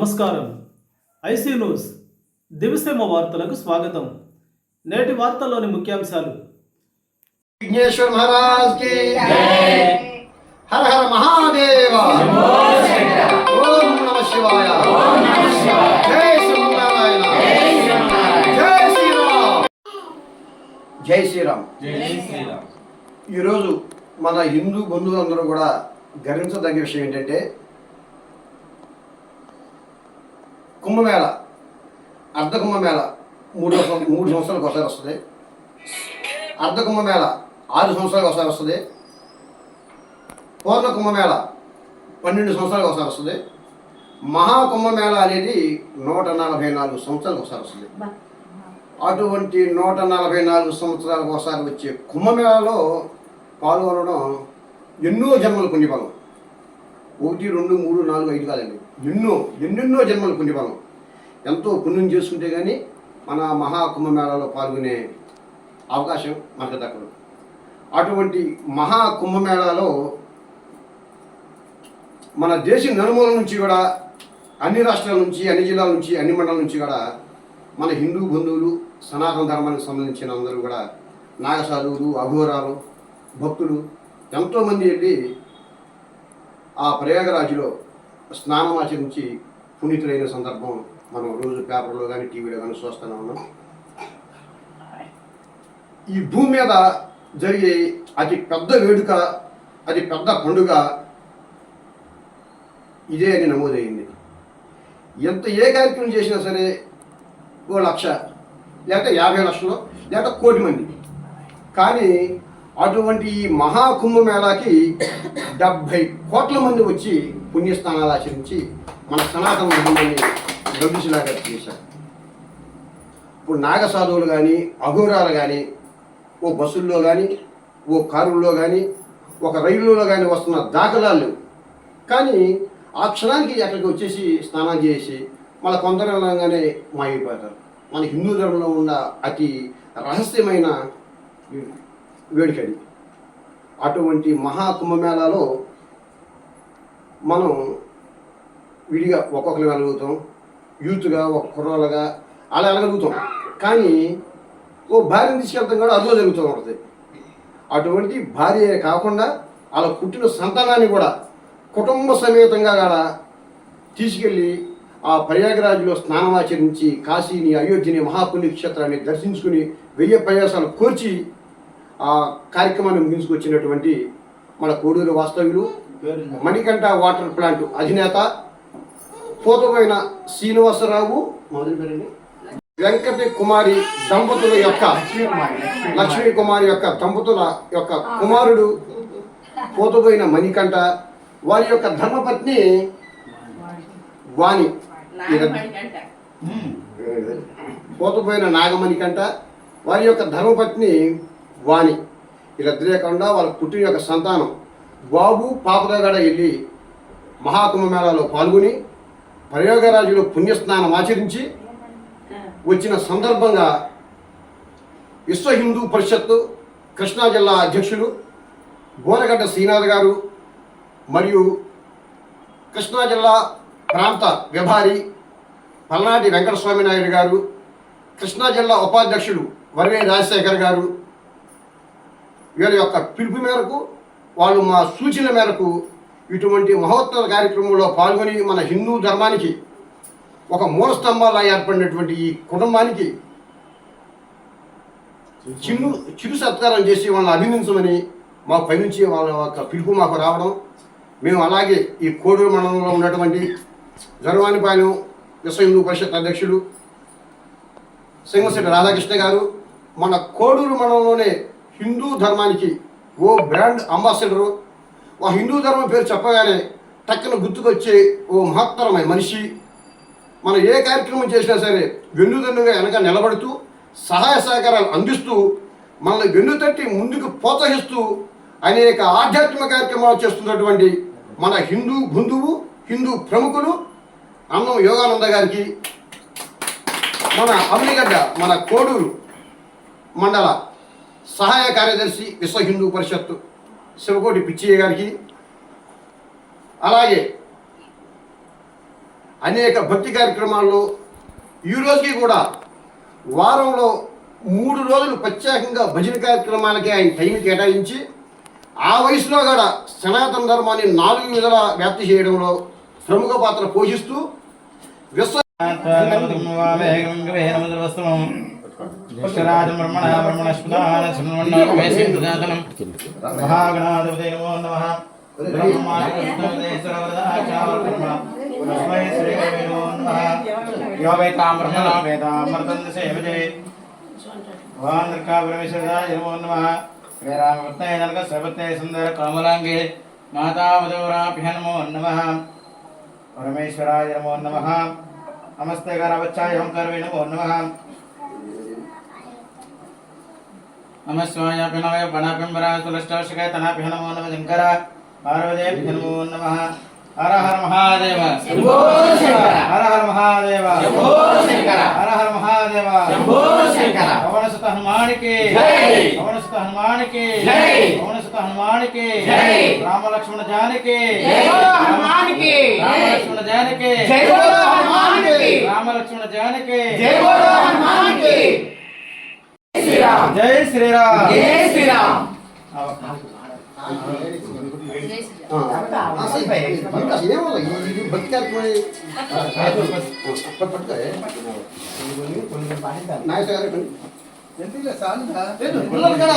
నమస్కారం. IC news. దివిసేమ వార్తలకు స్వాగతం. నేటి వార్తల్లోని ముఖ్యాంశాలు. విఘ్నేశ్వర్ మహారాజ్కి హర హర మహాదేవ. ఓం నమ శివాయ. జై శ్రీనారాయణ జై శ్రీరామ్. జై శ్రీరామ్. ఈరోజు మన హిందూ బంధువులందరూ కూడా గర్వించదగిన విషయం ఏంటంటే కుంభమేళ అర్ధ కుంభమేళ మూడు మూడు సంవత్సరాలకు ఒకసారి వస్తుంది. అర్ధ కుంభమేళ ఆరు సంవత్సరాలకు ఒకసారి వస్తుంది. పూర్ణ కుంభమేళ పన్నెండు సంవత్సరాలకు ఒకసారి వస్తుంది. మహాకుంభమేళ అనేది నూట నలభై నాలుగు సంవత్సరాలకు ఒకసారి వస్తుంది. అటువంటి నూట నలభై నాలుగు సంవత్సరాలకు ఒకసారి వచ్చే కుంభమేళలో పాల్గొనడం ఎన్నో జన్మల పుణ్యఫలం. ఒకటి రెండు మూడు నాలుగు ఐదు కాదండి. ఎన్నో ఎన్నెన్నో జన్మల పుణ్యఫలం. ఎంతో పుణ్యం చేసుకుంటే కానీ మన మహాకుంభమేళాలో పాల్గొనే అవకాశం మనకు దక్కదు. అటువంటి మహా కుంభమేళాలో మన దేశం నలుమూల నుంచి కూడా అన్ని రాష్ట్రాల నుంచి అన్ని జిల్లాల నుంచి అన్ని మండలాల నుంచి కూడా మన హిందూ బంధువులు సనాతన ధర్మానికి సంబంధించిన అందరూ కూడా నాగసాధువులు అఘోరాలు భక్తులు ఎంతోమంది వెళ్ళి ఆ ప్రయాగరాజులో స్నానం ఆచరించి పునీతులైన సందర్భం మనం రోజు పేపర్లో కానీ టీవీలో కానీ చూస్తూనే ఉన్నాం. ఈ భూమి మీద జరిగే అతి పెద్ద వేడుక అతి పెద్ద పండుగ ఇదే అని నమోదైంది. ఎంత ఏ కార్యక్రమం చేసినా సరే ఓ లక్ష లేకపోతే యాభై లక్షలు లేకపోతే కోటి మంది. కానీ అటువంటి ఈ మహాకుంభమేళాకి డెబ్భై కోట్ల మంది వచ్చి పుణ్యస్థానాలు ఆచరించి మన సనాతన ధర్మాన్ని గబ్బిసిలాగా చేశారు. ఇప్పుడు నాగసాధువులు కానీ అఘోరాలు కానీ ఓ బస్సుల్లో కానీ ఓ కారుల్లో కానీ ఒక రైలులో కానీ వస్తున్న దాఖలాలు కానీ ఆ క్షణానికి అక్కడికి వచ్చేసి స్నానం చేసి మళ్ళీ కొందరగానే వెళ్ళగానే మాయిపోతారు మన హిందూ ధర్మంలో ఉన్న అతి రహస్యమైన వేడుకది అటువంటి మహాకుంభమేళాలో మనం విడిగా ఒక్కొక్కరు అలుగుతాం యూత్గా ఒక కుర్రోళ్ళగా అలా వెళ్ళగలుగుతాం కానీ ఓ భార్యను తీసుకెళ్తాం కూడా అదో జరుగుతూ ఉంటుంది. అటువంటి భార్య కాకుండా అలా పుట్టిన సంతానాన్ని కూడా కుటుంబ సమేతంగా కూడా తీసుకెళ్ళి ఆ ప్రయాగరాజులో స్నానమాచరించి కాశీని అయోధ్యని మహాపుణ్యక్షేత్రాన్ని దర్శించుకుని వెయ్యి ప్రయాసాలు కోర్చి ఆ కార్యక్రమాన్ని ముగించుకొచ్చినటువంటి మన కోడూరు వాస్తవ్యులు మణికంఠ వాటర్ ప్లాంట్ అధినేత పోతమైన శ్రీనివాసరావు వెంకట కుమారి దంపతుల యొక్క లక్ష్మీ కుమారి యొక్క దంపతుల యొక్క కుమారుడు పోతపోయిన మణికంఠ వారి యొక్క ధర్మపత్ని వాణి. పోతపోయిన నాగమణికంట వారి యొక్క ధర్మపత్ని వాణి. ఇలా కాకుండా వాళ్ళ పుట్టిన యొక్క సంతానం. బాబు పాపదగడ వెళ్ళి మహాకుంభమేళాలో పాల్గొని ప్రయోగరాజులో పుణ్యస్నానం ఆచరించి వచ్చిన సందర్భంగా విశ్వ హిందూ పరిషత్తు కృష్ణా జిల్లా అధ్యక్షులు బోరగడ్డ శ్రీనాథ్ గారు మరియు కృష్ణా జిల్లా ప్రాంత వ్యభారి పల్నాటి వెంకటస్వామి నాయుడు గారు కృష్ణా జిల్లా ఉపాధ్యక్షులు వరవే రాజశేఖర్ గారు వీళ్ళ యొక్క పిలుపు మేరకు వాళ్ళు మా సూచన మేరకు ఇటువంటి మహోత్తర కార్యక్రమంలో పాల్గొని మన హిందూ ధర్మానికి ఒక మూల స్తంభాలా ఏర్పడినటువంటి ఈ కుటుంబానికి చిన్ను చిరు సత్కారం చేసి వాళ్ళని అభినందించమని మా పైనుంచి వాళ్ళ యొక్క పిలుపు మాకు రావడం. మేము అలాగే ఈ కోడూరు మండలంలో ఉన్నటువంటి జరవానిపాలెం విశ్వ హిందూ పరిషత్ అధ్యక్షులు సింగశెట్టి రాధాకృష్ణ గారు మన కోడూరు మండలంలోనే హిందూ ధర్మానికి ఓ బ్రాండ్ అంబాసిడరు ఓ హిందూ ధర్మం పేరు చెప్పగానే టక్కున గుర్తుకొచ్చే ఓ మహత్తరమైన మనిషి. మనం ఏ కార్యక్రమం చేసినా సరే వెన్నుదన్నుగా వెనక నిలబడుతూ సహాయ సహకారాలు అందిస్తూ మనల్ని వెన్నుతట్టి ముందుకు ప్రోత్సహిస్తూ అనేక ఆధ్యాత్మిక కార్యక్రమాలు చేస్తున్నటువంటి మన హిందూ బంధువు హిందూ ప్రముఖులు అన్నం యోగానంద గారికి మన అమ్మిగడ్డ మన కోడూరు మండల సహాయ కార్యదర్శి విశ్వ హిందూ పరిషత్తు శివకోటి పిచ్చయ్య గారికి అలాగే అనేక భక్తి కార్యక్రమాల్లో ఈరోజుకి కూడా వారంలో మూడు రోజులు ప్రత్యేకంగా భజన కార్యక్రమాలకి ఆయన టైం కేటాయించి ఆ వయసులో కూడా సనాతన ధర్మాన్ని నాలుగు విధాల వ్యాప్తి చేయడంలో ప్రముఖ పాత్ర పోషిస్తూ విశ్వ పుష్కరాజం బ్రహ్మణ బ్రహ్మణస్పదాన శృణ్వన్నోపవేశితుజాతనం మహాగణాధిపతే నమో నమః. బ్రహ్మాణేశ్వరవరదాచార్య తస్మై శ్రీ గురవే నమో నమః. యో వేతాం బ్రహ్మణో వేదామృతం సేవజే వాంద్రకాబ్రమేశ్వరాయ నమో నమః. శ్రీరామవత్నయ జనక శ్రవత్తే సుందర కోమలాంగే మాతావదౌరాభ్య నమో నమః. పరమేశ్వరాయ నమో నమః నమస్తే గరవచ్చాయ ఓంకారవే నమో నమః నమస్వాయ పినవయ పణపింబరా సులష్టోషకాయ తనాభ్య నమో నమ శంకర పార్వదేభ్య నమో నమ హర హర మహాదేవ. హర హర మహాదేవ. హర హర మహాదేవ. పవనసుత హనుమానికి. పవనసుత హనుమానికి. పవనసుత హనుమానికి జై. రామ లక్ష్మణ జానకి హనుమానికి. రామ లక్ష్మణ జానకి జై బోలో హనుమానికి. రామ లక్ష్మణ జానకి హనుమానికి జై శ్రీరామ్ జై శ్రీరామ్ జై శ్రీరామ్ ఏమో ఇది భక్తి కార్యక్రమం పట్టుకో నాగేశ్వర గారు ఇవ్వండి. లేదు, పిల్లలు కదా,